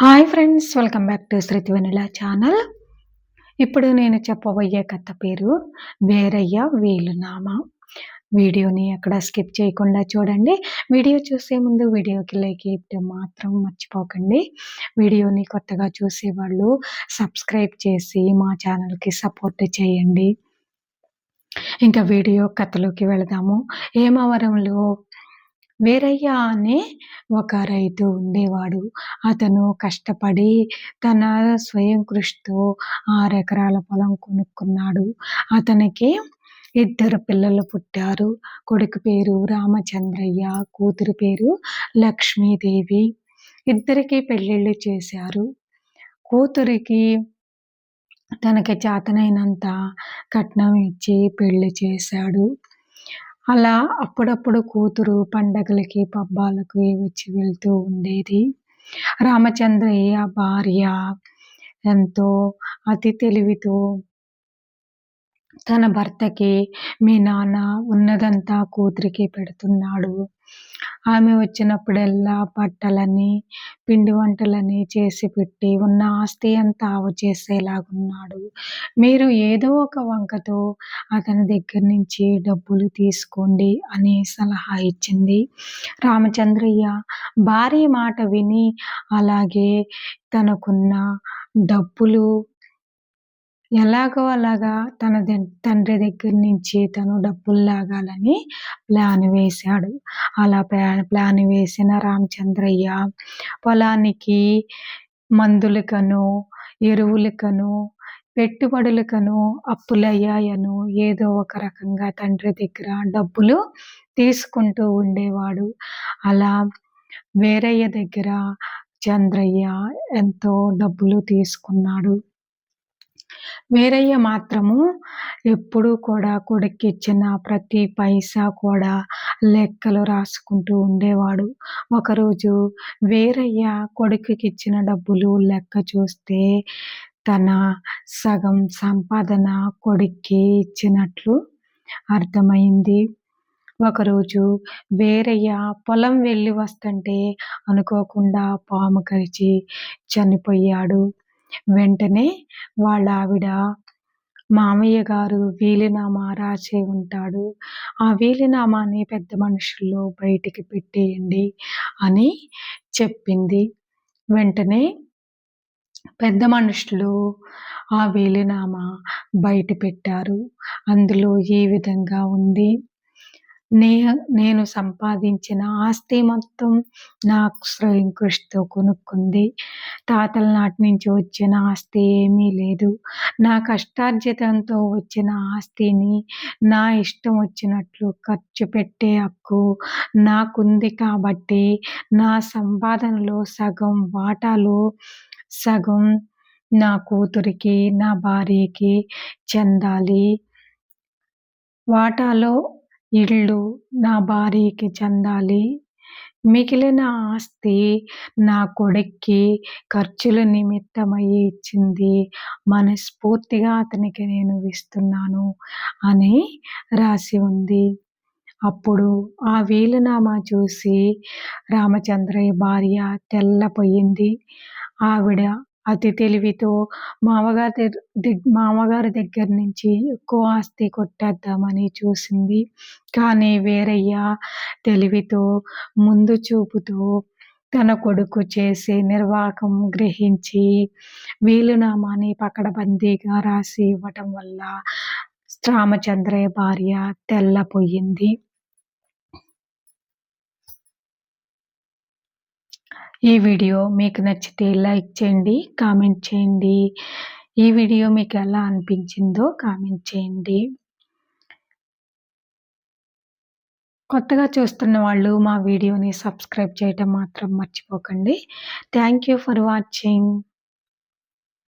Hi friends welcome back to Shruti Venula channel. ఇప్పుడు నేను చెప్పబోయే కథ పేరు వేరయ్య వీలునామ. వీడియోని అక్కడ స్కిప్ చేయకుండా చూడండి. వీడియో చూసే ముందు వీడియోకి లైక్ ఇవ్వడం మాత్రం మర్చిపోకండి. వీడియోని కొత్తగా చూసేవాళ్ళు సబ్స్క్రైబ్ చేసి మా ఛానల్కి సపోర్ట్ చేయండి. ఇంకా వీడియో కథలోకి వెళదాము. హేమవరంలో వీరయ్య అనే ఒక రైతు ఉండేవాడు. అతను కష్టపడి తన స్వయం కృషితో ఆరు ఎకరాల పొలం కొనుక్కున్నాడు. అతనికి ఇద్దరు పిల్లలు పుట్టారు. కొడుకు పేరు రామచంద్రయ్య కూతురు పేరు లక్ష్మీదేవి. ఇద్దరికి పెళ్ళిళ్ళు చేశారు. కూతురికి తనకి చేతనైనంత కట్నం ఇచ్చి పెళ్ళి చేశాడు. అలా అప్పుడప్పుడు కూతురు పండగలకి పబ్బాలకి వచ్చి వెళ్తూ ఉండేది? రామచంద్రయ్య భార్య? ఎంతో అతి తెలివితో తన భర్తకి మీ నాన్న ఉన్నదంతా కూతురికి పెడుతున్నాడు. ఆమె వచ్చినప్పుడల్లా బట్టలని పిండి వంటలని చేసి పెట్టి ఉన్న ఆస్తి అంతా ఆవు చేసేలాగున్నాడు. మీరు ఏదో ఒక వంకతో అతని దగ్గర నుంచి డబ్బులు తీసుకోండి అని సలహా ఇచ్చింది. రామచంద్రయ్య భార్య మాట విని అలాగే తనకున్న డబ్బులు ఎలాగో అలాగా తన తండ్రి దగ్గర నుంచి తను డబ్బులు లాగాలని ప్లాన్ వేశాడు. అలా ప్లాన్ ప్లాన్ వేసిన రామచంద్రయ్య పొలానికి మందులకను ఎరువులకను పెట్టుబడులకను అప్పులయ్యాయను ఏదో ఒక రకంగా తండ్రి దగ్గర డబ్బులు తీసుకుంటూ ఉండేవాడు. అలా వేరయ్య దగ్గర చంద్రయ్య ఎంతో డబ్బులు తీసుకున్నాడు. వీరయ్య మాత్రము ఎప్పుడూ కూడా కొడుక్కిచ్చిన ప్రతి పైసా కూడా లెక్కలు రాసుకుంటూ ఉండేవాడు. ఒకరోజు వీరయ్య కొడుకుకిచ్చిన డబ్బులు లెక్క చూస్తే తన సగం సంపాదన కొడుక్కి ఇచ్చినట్లు అర్థమైంది. ఒకరోజు వేరయ్య పొలం వెళ్ళి వస్తుంటే అనుకోకుండా పాము కరిచి చనిపోయాడు. వెంటనే వాళ్ళ ఆవిడ మామయ్య గారు వీలునామా రాసి ఉంటాడు. ఆ వీలునామాని పెద్ద మనుషుల్లో బయటికి పెట్టేయండి అని చెప్పింది. వెంటనే పెద్ద మనుషులు ఆ వీలునామా బయట పెట్టారు. అందులో ఈ విధంగా ఉంది? నే నేను సంపాదించిన ఆస్తి మొత్తం నా స్వయం కొనుక్కుంది. తాతల నాటి నుంచి వచ్చిన ఆస్తి ఏమీ లేదు. నా కష్టార్జితంతో వచ్చిన ఆస్తిని నా ఇష్టం వచ్చినట్లు ఖర్చు పెట్టే హక్కు నాకుంది కాబట్టి నా సంపాదనలో సగం వాటాలో సగం నా కూతురికి నా భార్యకి చెందాలి. వాటాలో ఇళ్ళు నా భార్యకి చెందాలి. మిగిలిన ఆస్తి నా కొడుక్కి ఖర్చుల నిమిత్తమై ఇచ్చింది. మనస్ఫూర్తిగా అతనికి నేను ఇస్తున్నాను అని రాసి ఉంది. అప్పుడు ఆ వీలునామా చూసి రామచంద్రయ్య భార్య తెల్లపోయింది. ఆవిడ అతి తెలివితో మామగారి మామగారి దగ్గర నుంచి ఎక్కువ ఆస్తి కొట్టేద్దామని చూసింది. కానీ వేరయ్య తెలివితో ముందు చూపుతో తన కొడుకు చేసే నిర్వాహకం గ్రహించి వీలునామాని పకడబందీగా రాసి ఇవ్వటం వల్ల రామచంద్రయ్య భార్య తెల్లపోయింది. ఈ వీడియో మీకు నచ్చితే లైక్ చేయండి కామెంట్ చేయండి. ఈ వీడియో మీకు ఎలా అనిపించిందో కామెంట్ చేయండి. కొత్తగా చూస్తున్న వాళ్ళు మా వీడియోని సబ్స్క్రైబ్ చేయటం మాత్రం మర్చిపోకండి. Thank you for watching